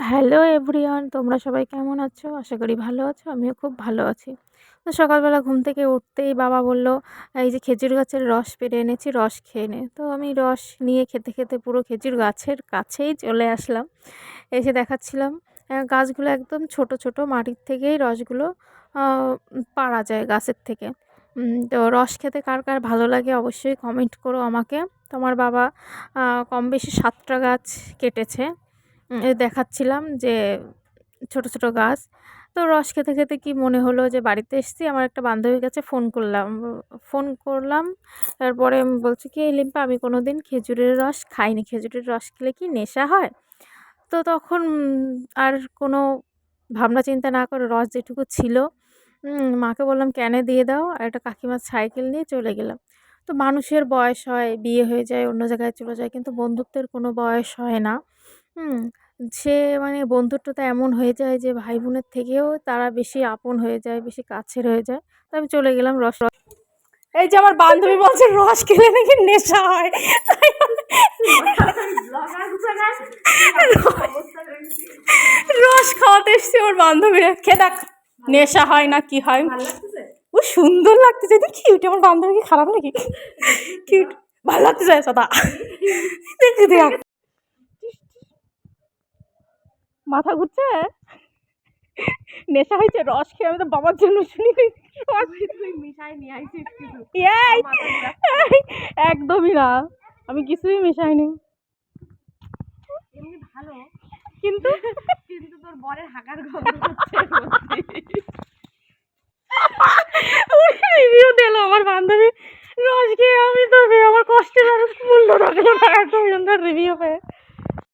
Hello everyone, তোমরা সবাই কেমন আছো? আশা করি ভালো আছো, আমিও খুব ভালো আছি। তো সকালবেলা ঘুম থেকে উঠতেই বাবা বলল, এই যে খেজুর গাছের রস পেরে এনেছি, রস খেয়ে নে। তো আমি রস নিয়ে খেতে খেতে পুরো খেজুর গাছের কাছেই চলে আসলাম। এসে দেখাচ্ছিলাম গাছগুলো একদম ছোট ছোট মাটির থেকেই রসগুলো পাড়া যায় গাছের থেকে। তো রস খেতে কার কার ভালো লাগে অবশ্যই কমেন্ট করো আমাকে। তোমার বাবা কম বেশি সাতটা গাছ কেটেছে। দেখাচ্ছিলাম যে ছোট ছোট গাছ। তো রস খেতে খেতে কি মনে হলো যে বাড়িতে এসেছি, আমার একটা বান্ধবীর কাছে ফোন করলাম। ফোন করলাম, তারপরে বলছি কি, "এই লিম্পা, আমি কোনো দিন খেজুরের রস খাইনি। খেজুরের রস খেলে কি নেশা হয়? তো তখন আর কোনো ভাবনা, চিন্তা না করে রস যেটুকু ছিল মাকে বললাম ক্যানে দিয়ে দাও? আর একটা কাকিমার সাইকেল নিয়ে চলে গেলাম। তো মানুষের বয়স হয়, বিয়ে হয়ে যায়, অন্য জায়গায় চলে যায়, কিন্তু বন্ধুত্বের কোনো বয়স হয় না। হুম সে মানে বন্ধুত্বটা এমন হয়ে যায় যে ভাই বোনের থেকেও তারা বেশি আপন হয়ে যায় বেশি কাছের হয়ে যায়। তো আমি চলে গেলাম রস রস এই যে আমার বান্ধবী বলছে রস খেলে নাকি নেশা হয়। রস খাওয়াতে এসছি ওর বান্ধবীরা। খেয়ে দেখ নেশা হয় না কি হয়। ও সুন্দর লাগতেছে। তুই কিউট আমার বান্ধবী কি খারাপ নাকি? কিউট ভালো লাগতেছে সদা। দেখ। মাথা ঘুরছে? নেশা হয়েছে? রস খেয়ে আমি তো বাবার জন্য শুনি। একদমই না। আমি কিছুই মেশাইনি। এমনি ভালো। কিন্তু? কিন্তু তোর বরের হাঁকার গন্ধ রিভিউ দিল আমার বান্ধবী। রস খেয়ে আমি তো আমার কষ্টের আর মূল্য রাখল না। এত সুন্দর রিভিউ পেয়ে